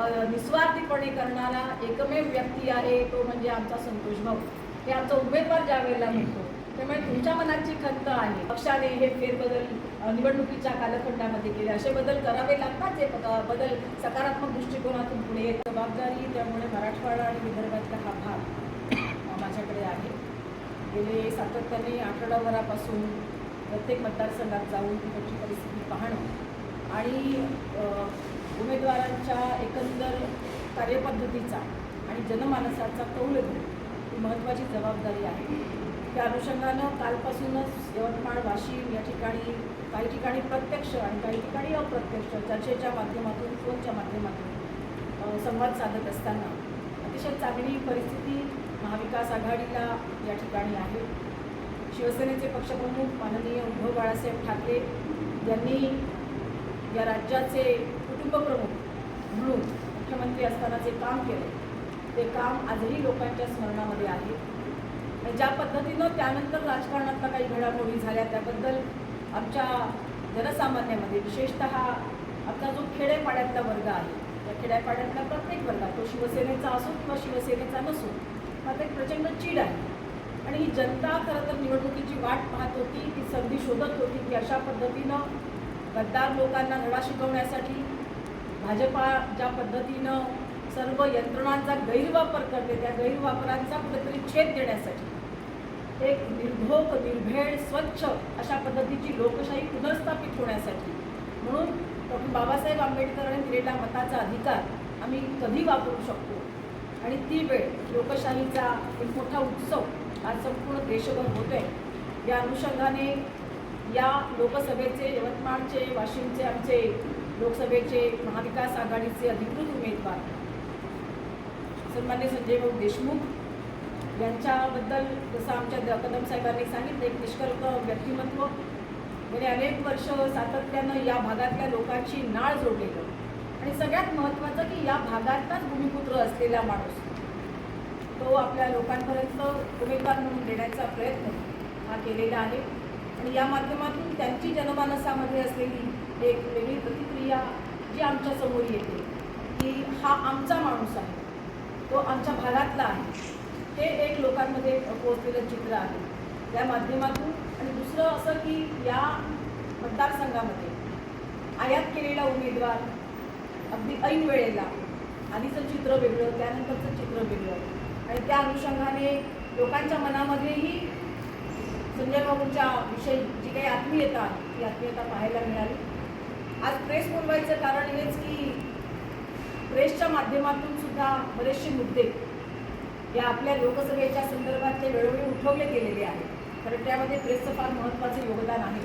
निस्वार्थीपणे करणारा एकमेव व्यक्ती आहे तो म्हणजे आमचा संतोष भाऊ. हे आमचा उमेदवार ज्या वेळेला म्हणतो त्यामुळे तुमच्या मनाची खंत आहे. पक्षाने हे फेरबदल निवडणुकीच्या कालखंडामध्ये केले. असे बदल करावे लागतात जे बदल सकारात्मक दृष्टिकोनातून पुढे येत. जबाबदारी त्यामुळे मराठवाडा आणि विदर्भातला हा भाग माझ्याकडे आहे. गेले सातत्याने आठवडाभरापासून प्रत्येक मतदारसंघात जाऊन तिकडची परिस्थिती पाहणं आणि उमेदवारांच्या कार्यपद्धतीचा आणि जनमानसाचा कौल ही महत्त्वाची जबाबदारी आहे. त्या अनुषंगानं कालपासूनच यवतमाळ वाशिम या ठिकाणी काही ठिकाणी प्रत्यक्ष आणि काही ठिकाणी अप्रत्यक्ष चर्चेच्या माध्यमातून फोनच्या माध्यमातून संवाद साधत असताना अतिशय चांगली परिस्थिती महाविकास आघाडीला या ठिकाणी आहे. शिवसेनेचे पक्षप्रमुख माननीय उद्धव बाळासाहेब ठाकरे यांनी या राज्याचे कुटुंबप्रमुख मंत्री असताना जे काम केलं ते काम आजही लोकांच्या स्मरणामध्ये आहे. ज्या पद्धतीनं त्यानंतर राजकारणातल्या काही घडामोडी झाल्या त्याबद्दल आमच्या जनसामान्यामध्ये विशेषतः आपला जो खेडेपाड्यातला वर्ग आहे त्या खेड्यापाड्यातला प्रत्येक वर्ग तो शिवसेनेचा असो किंवा शिवसेनेचा नसो हा एक प्रचंड चीड आहे. आणि ही जनता खरं तर निवडणुकीची वाट पाहत होती ती संधी शोधत होती की अशा पद्धतीनं गद्दार लोकांना धडा शिकवण्यासाठी भाजपा ज्या पद्धतीनं सर्व यंत्रणांचा गैरवापर करते त्या गैरवापरांचा कुठेतरी छेद देण्यासाठी एक निर्भोग निर्भेळ स्वच्छ अशा पद्धतीची लोकशाही पुनर्स्थापित होण्यासाठी म्हणून डॉक्टर बाबासाहेब आंबेडकरांनी दिलेला मताचा अधिकार आम्ही कधी वापरू शकतो? आणि ती वेळ लोकशाहीचा एक मोठा उत्सव आज संपूर्ण देशभर होतो आहे या अनुषंगाने या लोकसभेचे यवतमाळचे वाशिमचे आमचे लोकसभेचे महाविकास आघाडीचे अधिकृत उमेदवार सन्मान्य संजय भाऊ देशमुख यांच्याबद्दल जसं आमच्या कदम साहेबांनी सांगितलं एक निष्कर्ष व्यक्तिमत्व. गेले अनेक वर्ष सातत्यानं या भागातल्या लोकांची नाळ जोडलेलं. आणि सगळ्यात महत्त्वाचं की या भागातलाच भूमिपुत्र असलेला माणूस तो आपल्या लोकांपर्यंत उमेदवार म्हणून देण्याचा प्रयत्न हा केलेला आहे. आणि या माध्यमातून त्यांची जनमानसामध्ये असलेली एक वेगळी प्रतिक्रिया जी आमच्यासमोर येते की हा आमचा माणूस आहे तो आमच्या भागातला आहे. ते एक लोकांमध्ये पोहोचलेलं चित्र आहे. या माध्यमातून आणि दुसरं असं की या मतदारसंघामध्ये आयात केलेला उमेदवार अगदी ऐन वेळेला आधीचं चित्र वेगळं त्यानंतरचं चित्र वेगळं. आणि त्या अनुषंगाने लोकांच्या मनामध्येही संजय बाबूंच्या विषयी जी काही आत्मीयता ती आत्मीयता पाहायला मिळाली. आज प्रेस बोलवायचं कारण हेच की प्रेसच्या माध्यमातून सुद्धा बरेचसे मुद्दे या आपल्या लोकसभेच्या संदर्भातले वेळोवेळी उठवले गेलेले आहेत. कारण त्यामध्ये प्रेसचं फार महत्त्वाचं योगदान आहे.